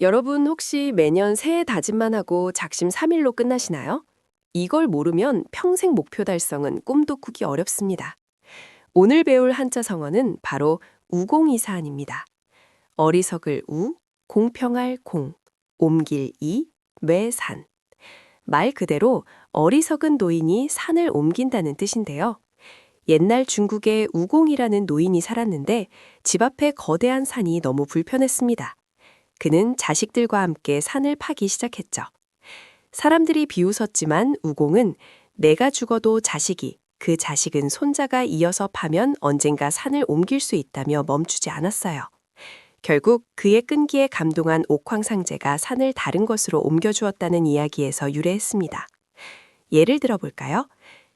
여러분 혹시 매년 새해 다짐만 하고 작심 3일로 끝나시나요? 이걸 모르면 평생 목표 달성은 꿈도 꾸기 어렵습니다. 오늘 배울 한자 성어는 바로 우공이사안입니다. 어리석을 우, 공평할 공, 옮길 이, 매산. 말 그대로 어리석은 노인이 산을 옮긴다는 뜻인데요. 옛날 중국에 우공이라는 노인이 살았는데 집 앞에 거대한 산이 너무 불편했습니다. 그는 자식들과 함께 산을 파기 시작했죠. 사람들이 비웃었지만 우공은 내가 죽어도 자식이, 그 자식은 손자가 이어서 파면 언젠가 산을 옮길 수 있다며 멈추지 않았어요. 결국 그의 끈기에 감동한 옥황상제가 산을 다른 곳으로 옮겨주었다는 이야기에서 유래했습니다. 예를 들어볼까요?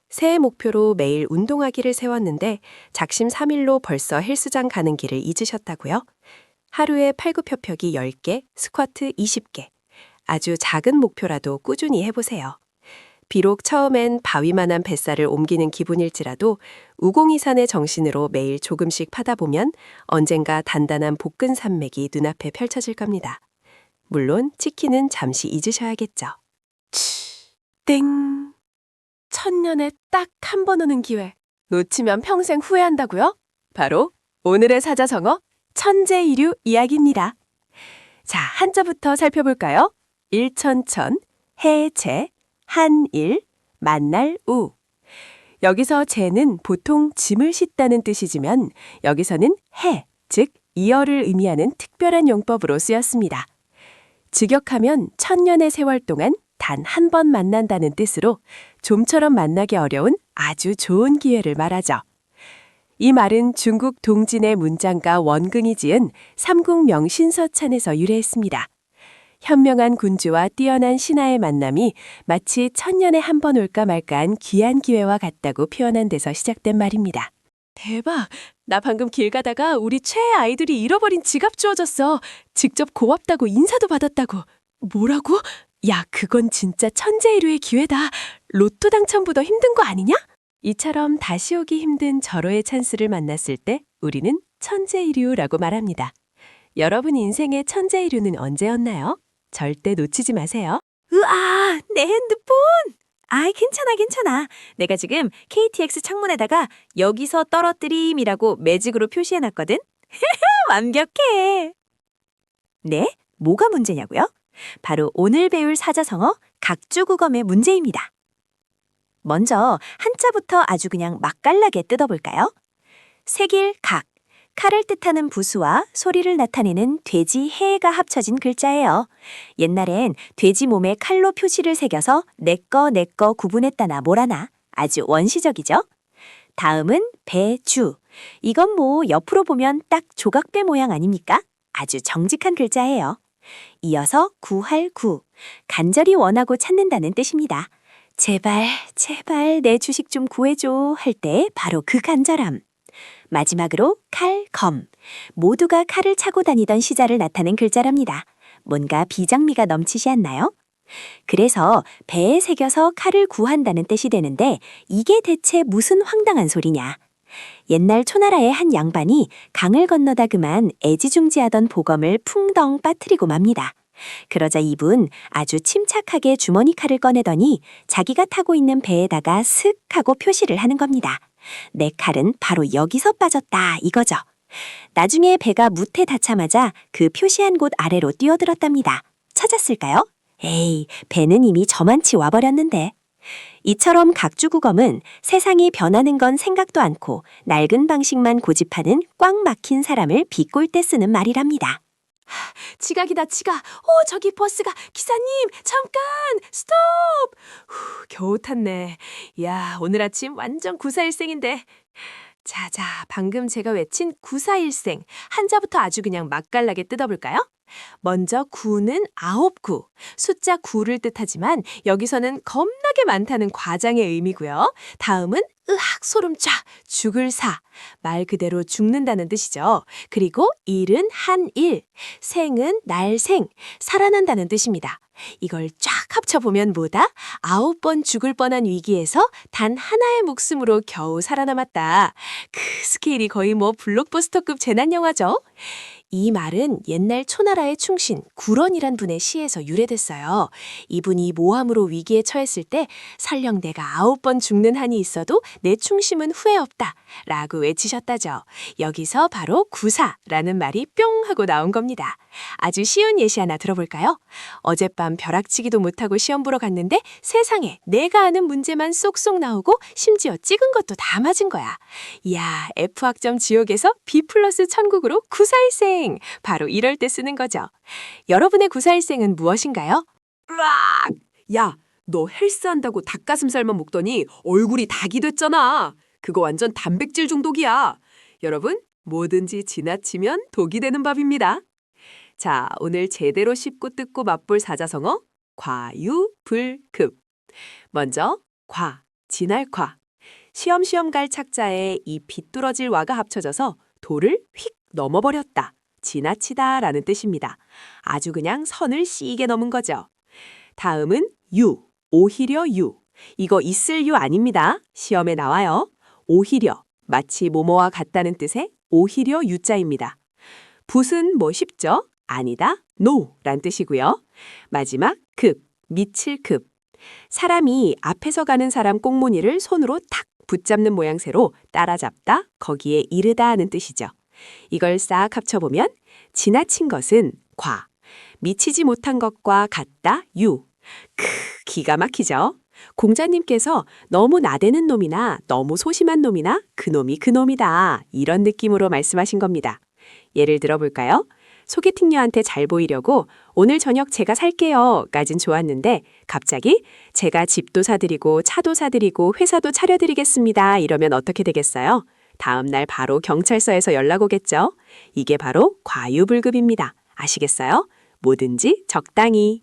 새해 목표로 매일 운동하기를 세웠는데 작심 3일로 벌써 헬스장 가는 길을 잊으셨다고요? 하루에 팔굽혀펴기 10개, 스쿼트 20개. 아주 작은 목표라도 꾸준히 해보세요. 비록 처음엔 바위만한 뱃살을 옮기는 기분일지라도 우공이산의 정신으로 매일 조금씩 파다 보면 언젠가 단단한 복근 산맥이 눈앞에 펼쳐질 겁니다. 물론 치킨은 잠시 잊으셔야겠죠. 땡. 천년에 딱 한 번 오는 기회. 놓치면 평생 후회한다고요? 바로 오늘의 사자성어 천재이류 이야기입니다. 자, 한자부터 살펴볼까요? 일천천, 해체, 한일, 만날 우. 여기서 재는 보통 짐을 싣다는 뜻이지만 여기서는 해, 즉 이어를 의미하는 특별한 용법으로 쓰였습니다. 직역하면 천년의 세월 동안 단 한 번 만난다는 뜻으로 좀처럼 만나기 어려운 아주 좋은 기회를 말하죠. 이 말은 중국 동진의 문장가 원근이 지은 삼국명 신서찬에서 유래했습니다. 현명한 군주와 뛰어난 신하의 만남이 마치 천년에 한 번 올까 말까한 귀한 기회와 같다고 표현한 데서 시작된 말입니다. 대박! 나 방금 길 가다가 우리 최애 아이들이 잃어버린 지갑 주워졌어. 직접 고맙다고 인사도 받았다고. 뭐라고? 야, 그건 진짜 천재이루의 기회다. 로또 당첨보다 힘든 거 아니냐? 이처럼 다시 오기 힘든 절호의 찬스를 만났을 때 우리는 천재이류라고 말합니다. 여러분 인생의 천재이류는 언제였나요? 절대 놓치지 마세요. 으아, 내 핸드폰! 아이, 괜찮아, 괜찮아. 내가 지금 KTX 창문에다가 여기서 떨어뜨림이라고 매직으로 표시해놨거든? 완벽해! 네? 뭐가 문제냐고요? 바로 오늘 배울 사자성어 각주국어의 문제입니다. 먼저 한자부터 아주 그냥 맛깔나게 뜯어볼까요? 색일 각, 칼을 뜻하는 부수와 소리를 나타내는 돼지 해가 합쳐진 글자예요. 옛날엔 돼지 몸에 칼로 표시를 새겨서 내꺼 내꺼 구분했다나 뭐라나 아주 원시적이죠. 다음은 배주. 이건 뭐 옆으로 보면 딱 조각배 모양 아닙니까? 아주 정직한 글자예요. 이어서 구할 구. 간절히 원하고 찾는다는 뜻입니다. 제발, 제발 내 주식 좀 구해줘 할 때 바로 그 간절함. 마지막으로 칼, 검. 모두가 칼을 차고 다니던 시절을 나타낸 글자랍니다. 뭔가 비장미가 넘치지 않나요? 그래서 배에 새겨서 칼을 구한다는 뜻이 되는데 이게 대체 무슨 황당한 소리냐? 옛날 초나라의 한 양반이 강을 건너다 그만 애지중지하던 보검을 풍덩 빠뜨리고 맙니다. 그러자 이분 아주 침착하게 주머니 칼을 꺼내더니 자기가 타고 있는 배에다가 슥 하고 표시를 하는 겁니다. 내 칼은 바로 여기서 빠졌다 이거죠. 나중에 배가 무태 닿자마자 그 표시한 곳 아래로 뛰어들었답니다. 찾았을까요? 에이, 배는 이미 저만치 와버렸는데. 이처럼 각주국엄은 세상이 변하는 건 생각도 않고 낡은 방식만 고집하는 꽉 막힌 사람을 비꼴 때 쓰는 말이랍니다. 지각이다, 지각. 어, 저기 버스가. 기사님, 잠깐! 스톱! 후, 겨우 탔네. 야, 오늘 아침 완전 구사일생인데. 자, 자, 방금 제가 외친 구사일생. 한자부터 아주 그냥 맛깔나게 뜯어볼까요? 먼저 구는 아홉 구. 숫자 구를 뜻하지만 여기서는 겁나게 많다는 과장의 의미고요. 다음은 으악 소름 쫙 죽을 사. 말 그대로 죽는다는 뜻이죠. 그리고 일은 한일, 생은 날생, 살아난다는 뜻입니다. 이걸 쫙 합쳐보면 뭐다? 아홉 번 죽을 뻔한 위기에서 단 하나의 목숨으로 겨우 살아남았다. 그 스케일이 거의 뭐 블록버스터급 재난 영화죠. 이 말은 옛날 초나라의 충신 구런이란 분의 시에서 유래됐어요. 이분이 모함으로 위기에 처했을 때 설령 내가 아홉 번 죽는 한이 있어도 내 충심은 후회 없다 라고 외치셨다죠. 여기서 바로 구사라는 말이 뿅 하고 나온 겁니다. 아주 쉬운 예시 하나 들어볼까요? 어젯밤 벼락치기도 못하고 시험 보러 갔는데 세상에 내가 아는 문제만 쏙쏙 나오고 심지어 찍은 것도 다 맞은 거야. 이야, F학점 지옥에서 B 플러스 천국으로 구사일생! 바로 이럴 때 쓰는 거죠. 여러분의 구사일생은 무엇인가요? 으악! 야, 너 헬스 한다고 닭가슴살만 먹더니 얼굴이 닭이 됐잖아. 그거 완전 단백질 중독이야. 여러분, 뭐든지 지나치면 독이 되는 밥입니다. 자, 오늘 제대로 씹고 뜯고 맛볼 사자성어 과유불급. 먼저 과, 진할 과. 시험시험 갈 착자에 이 비뚤어질 와가 합쳐져서 도를 휙 넘어버렸다. 지나치다 라는 뜻입니다. 아주 그냥 선을 씨게 넘은 거죠. 다음은 유, 오히려 유. 이거 있을 유 아닙니다. 시험에 나와요. 오히려, 마치 뭐뭐와 같다는 뜻의 오히려 유자입니다. 붓은 뭐 쉽죠? 아니다, 노란 뜻이고요. 마지막 급, 미칠 급. 사람이 앞에서 가는 사람 꽁무니를 손으로 탁 붙잡는 모양새로 따라잡다, 거기에 이르다 하는 뜻이죠. 이걸 싹 합쳐보면 지나친 것은 과, 미치지 못한 것과 같다, 유. 크, 기가 막히죠? 공자님께서 너무 나대는 놈이나 너무 소심한 놈이나 그놈이 그놈이다. 이런 느낌으로 말씀하신 겁니다. 예를 들어볼까요? 소개팅녀한테 잘 보이려고 오늘 저녁 제가 살게요. 까진 좋았는데 갑자기 제가 집도 사드리고 차도 사드리고 회사도 차려드리겠습니다. 이러면 어떻게 되겠어요? 다음 날 바로 경찰서에서 연락 오겠죠? 이게 바로 과유불급입니다. 아시겠어요? 뭐든지 적당히.